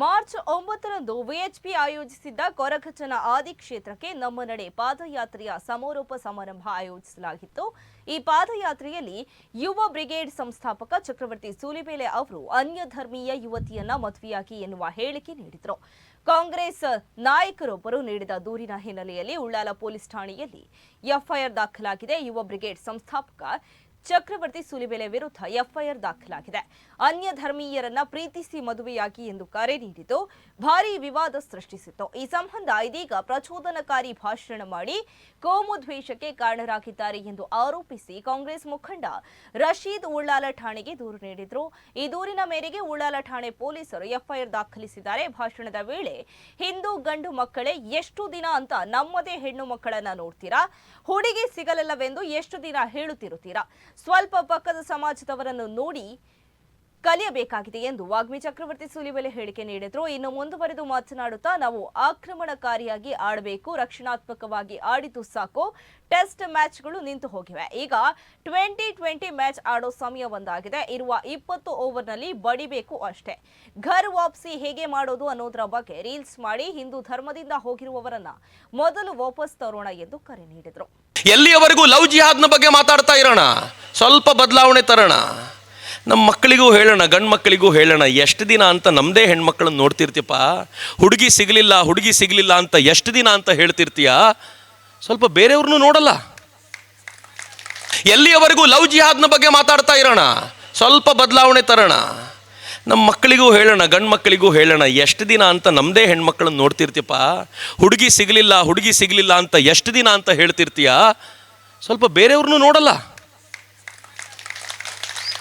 March ಒಂಬತ್ತರಂದು VHP ಆಯೋಜಿಸಿದ್ದ ಕೊರಗಜ್ಜನ ಆದಿ ಕ್ಷೇತ್ರಕ್ಕೆ ನಮ್ಮ ನಡೆ ಪಾದಯಾತ್ರೆಯ ಸಮಾರೋಪ ಸಮಾರಂಭ ಆಯೋಜಿಸಲಾಗಿತ್ತು. ಈ ಪಾದಯಾತ್ರೆಯಲ್ಲಿ ಯುವ ಬ್ರಿಗೇಡ್ ಸಂಸ್ಥಾಪಕ ಚಕ್ರವರ್ತಿ ಸೂಲಿಬೇಲೆ ಅವರು ಅನ್ಯ ಧರ್ಮೀಯ ಯುವತಿಯನ್ನ ಮದುವೆಯಾಗಿ ಎನ್ನುವ ಹೇಳಿಕೆ ನೀಡಿದರು. ಕಾಂಗ್ರೆಸ್ ನಾಯಕರೊಬ್ಬರು ನೀಡಿದ ದೂರಿನ ಹಿನ್ನೆಲೆಯಲ್ಲಿ ಉಳ್ಳಾಲ ಪೊಲೀಸ್ ಠಾಣೆಯಲ್ಲಿ ಎಫ್ಐಆರ್ ದಾಖಲಾಗಿದೆ. ಯುವ ಬ್ರಿಗೇಡ್ ಸಂಸ್ಥಾಪಕ ಚಕ್ರವರ್ತಿ ಸುಲಿಬೆಲೆ ವಿರುದ್ಧ ಎಫ್ಐಆರ್ ದಾಖಲಾಗಿದೆ. ಅನ್ಯ ಧರ್ಮೀಯರನ್ನ ಪ್ರೀತಿಸಿ ಮದುವೆಯಾಗಿ ಎಂದು ಕರೆ ನೀಡಿದ್ದು ಭಾರೀ ವಿವಾದ ಸೃಷ್ಟಿಸಿತ್ತು. ಈ ಸಂಬಂಧ ಇದೀಗ ಪ್ರಚೋದನಕಾರಿ ಭಾಷಣ ಮಾಡಿ ಕೋಮು ದ್ವೇಷಕ್ಕೆ ಕಾರಣರಾಗಿದ್ದಾರೆ ಎಂದು ಆರೋಪಿಸಿ ಕಾಂಗ್ರೆಸ್ ಮುಖಂಡ ರಶೀದ್ ಉಳ್ಳಾಲ ಠಾಣೆಗೆ ದೂರು ನೀಡಿದ್ರು. ಈ ದೂರಿನ ಮೇರೆಗೆ ಉಳ್ಳಾಲ ಠಾಣೆ ಪೊಲೀಸರು ಎಫ್ಐಆರ್ ದಾಖಲಿಸಿದ್ದಾರೆ. ಭಾಷಣದ ವೇಳೆ, ಹಿಂದೂ ಗಂಡು ಮಕ್ಕಳೇ, ಎಷ್ಟು ದಿನ ಅಂತ ನಮ್ಮದೇ ಹೆಣ್ಣು ಮಕ್ಕಳನ್ನ ನೋಡ್ತೀರಾ? ಹುಡುಗಿ ಸಿಗಲಿಲ್ಲವೆಂದು ಎಷ್ಟು ದಿನ ಹೇಳುತ್ತಿರುತ್ತೀರಾ? ಸ್ವಲ್ಪ ಪಕ್ಕದ ಸಮಾಜದವರನ್ನು ನೋಡಿ ಕಲಿಯಬೇಕಾಗಿದೆ ಎಂದು ವಾಗ್ಮಿ ಚಕ್ರವರ್ತಿ ಸುಲಿಬೆಲೆ ಹೇಳಿಕೆ ನೀಡಿದ್ರು. ಇನ್ನು ಮುಂದುವರೆದು ಮಾತನಾಡುತ್ತಾ ನಾವು ಆಕ್ರಮಣಕಾರಿಯಾಗಿ ಆಡಬೇಕು, ರಕ್ಷಣಾತ್ಮಕವಾಗಿ ಆಡಿತು ಸಾಕು. ಟೆಸ್ಟ್ ಮ್ಯಾಚ್ಗಳು ನಿಂತು ಹೋಗಿವೆ. ಈಗ ಟ್ವೆಂಟಿ ಟ್ವೆಂಟಿ ಮ್ಯಾಚ್ ಆಡೋ ಸಮಯ ಒಂದಾಗಿದೆ. ಇರುವ ಇಪ್ಪತ್ತು ಓವರ್ನಲ್ಲಿ ಬಡಿಬೇಕು ಅಷ್ಟೇ. ಘರ್ ವಾಪಸಿ ಹೇಗೆ ಮಾಡೋದು ಅನ್ನೋದ್ರ ಬಗ್ಗೆ ರೀಲ್ಸ್ ಮಾಡಿ ಹಿಂದೂ ಧರ್ಮದಿಂದ ಹೋಗಿರುವವರನ್ನ ಮೊದಲು ವಾಪಸ್ ತರೋಣ ಎಂದು ಕರೆ ನೀಡಿದ್ರು. ಎಲ್ಲಿಯವರೆಗೂ ಲವ್ ಜಿಹಾದ್ನ ಬಗ್ಗೆ ಮಾತಾಡ್ತಾ ಇರೋಣ? ಸ್ವಲ್ಪ ಬದಲಾವಣೆ ತರೋಣ. ನಮ್ಮ ಮಕ್ಕಳಿಗೂ ಹೇಳೋಣ, ಗಂಡು ಮಕ್ಕಳಿಗೂ ಹೇಳೋಣ, ಎಷ್ಟು ದಿನ ಅಂತ ನಮ್ಮದೇ ಹೆಣ್ಮಕ್ಳನ್ನ ನೋಡ್ತಿರ್ತೀಪ ಹುಡುಗಿ ಸಿಗಲಿಲ್ಲ ಹುಡುಗಿ ಸಿಗಲಿಲ್ಲ ಅಂತ ಎಷ್ಟು ದಿನ ಅಂತ ಹೇಳ್ತಿರ್ತೀಯ? ಸ್ವಲ್ಪ ಬೇರೆಯವ್ರನ್ನೂ ನೋಡಲ್ಲ. ಎಲ್ಲಿಯವರೆಗೂ ಲವ್ ಜಿಹಾದ್ನ ಬಗ್ಗೆ ಮಾತಾಡ್ತಾ ಇರೋಣ? ಸ್ವಲ್ಪ ಬದಲಾವಣೆ ತರೋಣ. ನಮ್ಮ ಮಕ್ಕಳಿಗೂ ಹೇಳೋಣ, ಗಂಡು ಮಕ್ಕಳಿಗೂ ಹೇಳೋಣ, ಎಷ್ಟು ದಿನ ಅಂತ ನಮ್ಮದೇ ಹೆಣ್ಮಕ್ಳನ್ನ ನೋಡ್ತಿರ್ತೀಪ ಹುಡುಗಿ ಸಿಗಲಿಲ್ಲ ಹುಡುಗಿ ಸಿಗಲಿಲ್ಲ ಅಂತ ಎಷ್ಟು ದಿನ ಅಂತ ಹೇಳ್ತಿರ್ತೀಯ? ಸ್ವಲ್ಪ ಬೇರೆಯವ್ರನ್ನೂ ನೋಡಲ್ಲ.